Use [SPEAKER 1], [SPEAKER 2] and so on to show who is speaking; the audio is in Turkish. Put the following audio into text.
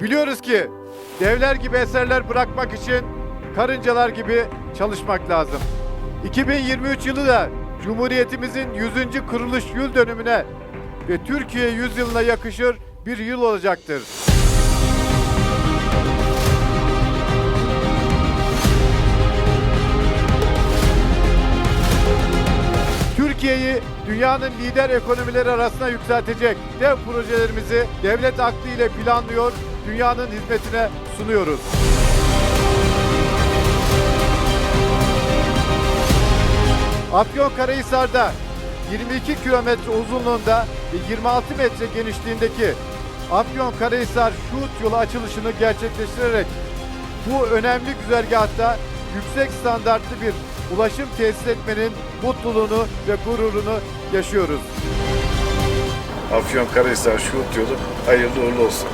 [SPEAKER 1] Biliyoruz ki devler gibi eserler bırakmak için karıncalar gibi çalışmak lazım. 2023 yılı da Cumhuriyetimizin 100. kuruluş yıl dönümüne ve Türkiye yüzyılına yakışır bir yıl olacaktır. Türkiye'yi dünyanın lider ekonomileri arasına yükseltecek dev projelerimizi devlet aklı ile planlıyor, dünyanın hizmetine sunuyoruz. Afyonkarahisar'da 22 kilometre uzunluğunda ve 26 metre genişliğindeki Afyonkarahisar Şuhut yolu açılışını gerçekleştirerek bu önemli güzergahta yüksek standartlı bir ulaşım tesis etmenin mutluluğunu ve gururunu yaşıyoruz.
[SPEAKER 2] Afyonkarahisar Şuhut yolu hayırlı uğurlu olsun.